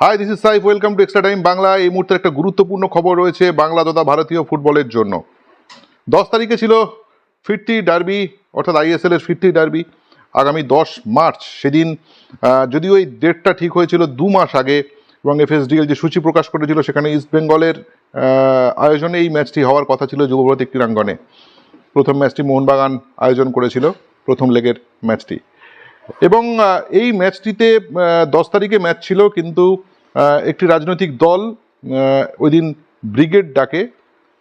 Hi this is Saif welcome to extra time Bangla এই মুহূর্তে একটা গুরুত্বপূর্ণ খবর রয়েছে বাংলা তথা ভারতীয় ফুটবলের জন্য। দশ তারিখে ছিল ফিরতি ডার্বি অর্থাৎ আইএসএল এর ফিরতি ডার্বি আগামী দশ মার্চ। সেদিন যদিও এই ডেটটা ঠিক হয়েছিল দু মাস আগে, এবং এফএসডিএল যে সূচি প্রকাশ করেছিল সেখানে ইস্ট বেঙ্গলের আয়োজনে এই ম্যাচটি হওয়ার কথা ছিল যুবভারতী ক্রীড়াঙ্গনে। প্রথম ম্যাচটি মোহনবাগান আয়োজন করেছিল, প্রথম লেগের ম্যাচটি এবং এই ম্যাচটিতে দশ তারিখে ম্যাচ ছিল, কিন্তু একটি রাজনৈতিক দল ওই দিন ব্রিগেড ডাকে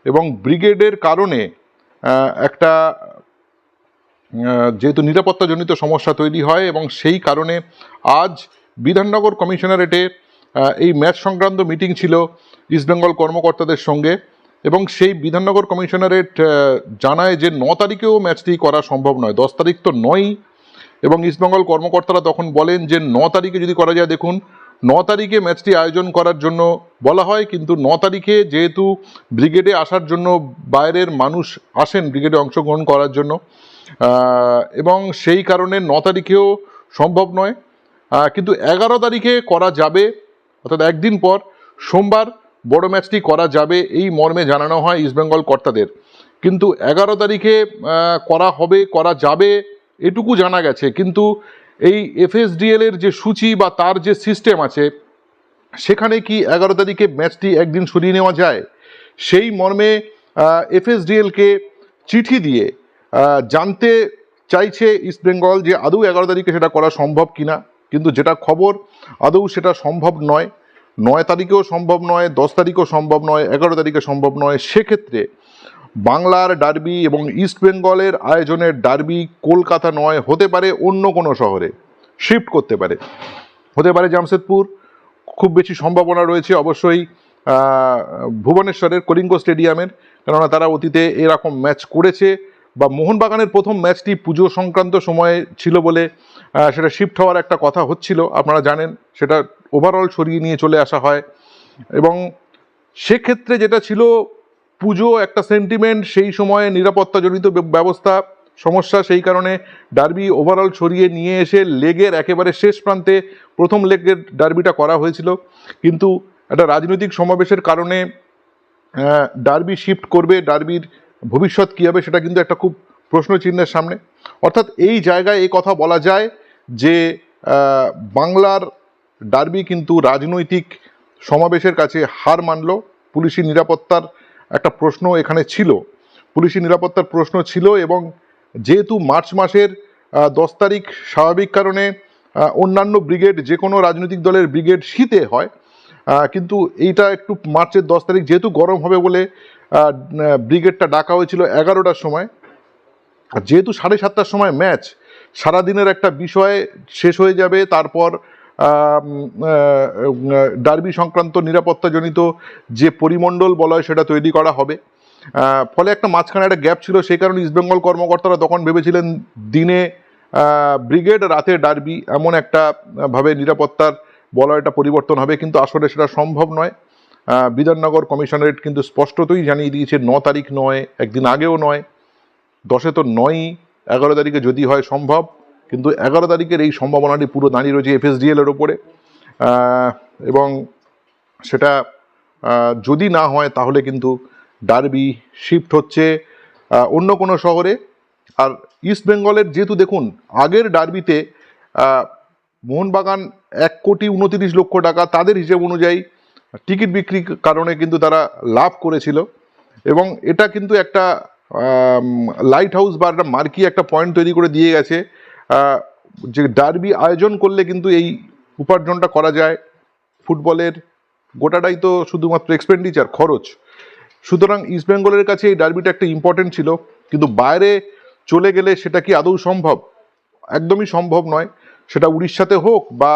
এবং ব্রিগেডের কারণে একটা যেহেতু নিরাপত্তাজনিত সমস্যা তৈরি হয় এবং সেই কারণে আজ বিধাননগর কমিশনারেটে এই ম্যাচ সংক্রান্ত মিটিং ছিল ইস্টবেঙ্গল কর্মকর্তাদের সঙ্গে এবং সেই বিধাননগর কমিশনারেট জানায় যে ন তারিখেও ম্যাচটি করা সম্ভব নয়। দশ তারিখ তো নয়ই এবং ইস্টবেঙ্গল কর্মকর্তারা তখন বলেন যে ন তারিখে যদি করা যায়, দেখুন, ন তারিখে ম্যাচটি আয়োজন করার জন্য বলা হয়, কিন্তু ন তারিখে যেহেতু ব্রিগেডে আসার জন্য বাইরের মানুষ আসেন, ব্রিগেডে অংশগ্রহণ করার জন্য এবং সেই কারণে ন তারিখেও সম্ভব নয়। কিন্তু এগারো তারিখে করা যাবে, অর্থাৎ একদিন পর, সোমবার বড় ম্যাচটি করা যাবে, এই মর্মে জানানো হয় ইস্টবেঙ্গল কর্তাদের। কিন্তু এগারো তারিখে করা হবে, করা যাবে এটুকু জানা গেছে, কিন্তু এই এফএসডিএল এর যে সূচি বা তার যে সিস্টেম আছে, সেখানে কি এগারো তারিখে ম্যাচটি একদিন সরিয়ে নেওয়া যায়? সেই মর্মে এফএসডিএলকে চিঠি দিয়ে জানতে চাইছে ইস্টবেঙ্গল যে আদৌ এগারো তারিখে সেটা করা সম্ভব কিনা? কিন্তু যেটা খবর, আদৌ সেটা সম্ভব নয়। নয় তারিখেও সম্ভব নয়, দশ তারিখেও সম্ভব নয়, এগারো তারিখে সম্ভব নয়। সেক্ষেত্রে বাংলার ডার্বি এবং ইস্ট বেঙ্গলের আয়োজনের ডার্বি কলকাতা নয় হতে পারে অন্য কোনো শহরে। শিফট করতে পারে। হতে পারে জামশেদপুর। খুব বেশি সম্ভাবনা রয়েছে অবশ্যই ভুবনেশ্বরের কলিঙ্গ স্টেডিয়ামের। কেননা তারা অতীতে এরকম ম্যাচ করেছে বা মোহনবাগানের প্রথম ম্যাচটি পুজো সংক্রান্ত সময়ে ছিল বলে সেটা শিফট হওয়ার একটা কথা হচ্ছিল, আপনারা জানেন, সেটা ওভারঅল সরিয়ে নিয়ে চলে আসা হয়। এবং সেক্ষেত্রে যেটা ছিল পুজো, একটা সেন্টিমেন্ট সেই সময়ে নিরাপত্তাজনিত ব্য- ব্যবস্থা, সমস্যা, সেই কারণে ডার্বি ওভারঅল সরিয়ে নিয়ে এসে লেগের একেবারে শেষ প্রান্তে প্রথম লেগের ডার্বিটা করা হয়েছিল। কিন্তু একটা রাজনৈতিক সমাবেশের কারণে ডার্বি শিফট করবে ডার্বির ভবিষ্যৎ কী হবে সেটা কিন্তু একটা খুব প্রশ্ন চিহ্নের সামনে। অর্থাৎ এই জায়গায় এই কথা বলা যায় যে বাংলার ডার্বি কিন্তু রাজনৈতিক সমাবেশের কাছে হার মানল, পুলিশি নিরাপত্তার একটা প্রশ্ন এখানে ছিল। পুলিশি নিরাপত্তার প্রশ্ন ছিল এবং যেহেতু মার্চ মাসের দশ তারিখ স্বাভাবিক কারণে অন্যান্য ব্রিগেড যে কোনো রাজনৈতিক দলের ব্রিগেড শীতে হয় কিন্তু এইটা একটু মার্চের দশ তারিখ যেহেতু গরম হবে বলে ব্রিগেডটা ডাকা হয়েছিল এগারোটার সময়। যেহেতু সাড়ে সাতটার সময় ম্যাচ, সারাদিনের একটা বিষয় শেষ হয়ে যাবে, তারপর ডার্বি সংক্রান্ত নিরাপত্তাজনিত যে পরিমণ্ডল বলয় সেটা তৈরি করা হবে। ফলে একটা মাঝখানে একটা গ্যাপ ছিল, সেই কারণে ইস্টবেঙ্গল কর্মকর্তারা তখন ভেবেছিলেন দিনে ব্রিগেড, রাতে ডার্বি এমন একটা ভাবে নিরাপত্তার বলয়টা পরিবর্তন হবে, কিন্তু আসলে সেটা সম্ভব নয়। বিধাননগর কমিশনারেট কিন্তু স্পষ্টতই জানিয়ে দিয়েছে, ন তারিখ নয়, একদিন আগেও নয়, দশে তো নয়ই, এগারো তারিখে যদি হয় সম্ভব। কিন্তু এগারো তারিখের এই সম্ভাবনাটি পুরো দাঁড়িয়ে রয়েছে এফএসডিএল এর ওপরে। এবং সেটা যদি না হয় তাহলে কিন্তু ডার্বি শিফট হচ্ছে অন্য কোনো শহরে। আর ইস্ট বেঙ্গলের যেহেতু দেখুন, আগের ডার্বিতে মোহনবাগান এক কোটি উনতিরিশ লক্ষ টাকা তাদের হিসেব অনুযায়ী টিকিট বিক্রির কারণে কিন্তু তারা লাভ করেছিল। এবং এটা কিন্তু একটা লাইট হাউস বা একটা মার্কি একটা পয়েন্ট তৈরি করে দিয়ে গেছে। যে ডার্বি আয়োজন করলে কিন্তু এই উপার্জনটা করা যায়। ফুটবলের গোটাটাই তো শুধুমাত্র এক্সপেন্ডিচার খরচ। সুতরাং ইস্টবেঙ্গলের কাছে এই ডার্বিটা একটা ইম্পর্টেন্ট ছিল। কিন্তু বাইরে চলে গেলে সেটা কি আদৌ সম্ভব? একদমই সম্ভব নয়। সেটা উড়িষ্যাতে হোক বা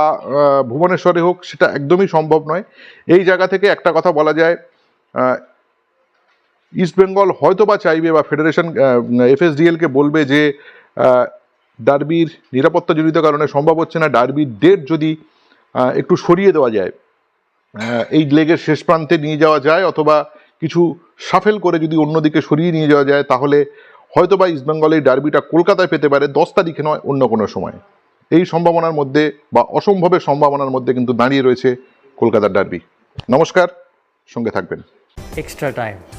ভুবনেশ্বরে হোক সেটা একদমই সম্ভব নয়। এই জায়গা থেকে একটা কথা বলা যায় আহ, ইস্ট বেঙ্গল হয়তো বা চাইবে বা ফেডারেশন এফএসডিএলকে বলবে যে ডার্বির নিরাপত্তাজনিত কারণে সম্ভব হচ্ছে না ডার্বির ডেট যদি একটু সরিয়ে দেওয়া যায় এই লেগের শেষ প্রান্তে নিয়ে যাওয়া যায় অথবা কিছু সাফেল করে যদি অন্যদিকে সরিয়ে নিয়ে যাওয়া যায়, তাহলে হয়তো বা ইস্টবেঙ্গল এই ডার্বিটা কলকাতায় পেতে পারে, দশ তারিখে নয়, অন্য কোনো সময়। এই সম্ভাবনার মধ্যে বা অসম্ভবের সম্ভাবনার মধ্যে কিন্তু দাঁড়িয়ে রয়েছে কলকাতার ডার্বি। নমস্কার, সঙ্গে থাকবেন। Extra time.